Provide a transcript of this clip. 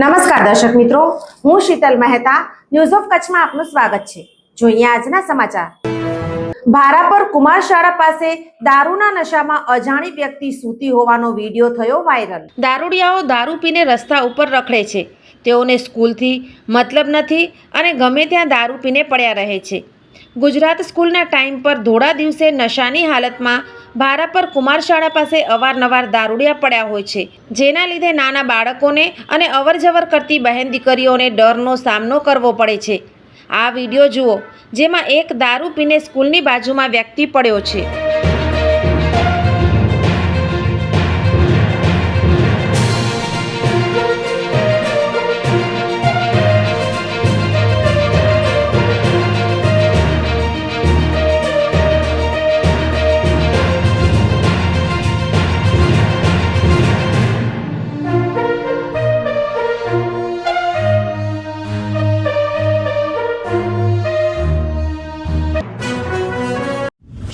નમસ્કાર દર્શક મિત્રો, હું શીતલ મહેતા ન્યૂઝ ઓફ કચ્છમાં આપનું સ્વાગત છે. જોઈએ આજના સમાચાર. ભારાપર કુમાર શાળા પાસે દારૂના નશામાં અજાણી વ્યક્તિ સૂતી હોવાનો વીડિયો થયો વાયરલ. દારૂડિયાઓ દારૂ પીને રસ્તા ઉપર રખડે છે. તેઓને સ્કૂલથી મતલબ નથી અને ગમે ત્યાં દારૂ પીને પડ્યા રહે છે. ગુજરાત સ્કૂલના ટાઈમ પર ધોળા દિવસે નશાની હાલતમાં ભારા પર કુમાર શાળા પાસે અવારનવાર દારૂડિયા પડ્યા હોય છે. જેના લીધે નાના બાળકોને અને અવરજવર કરતી બહેન દીકરીઓને ડરનો સામનો કરવો પડે છે. આ વીડિયો જુઓ, જેમાં એક દારૂ પીને સ્કૂલની બાજુમાં વ્યક્તિ પડ્યો છે.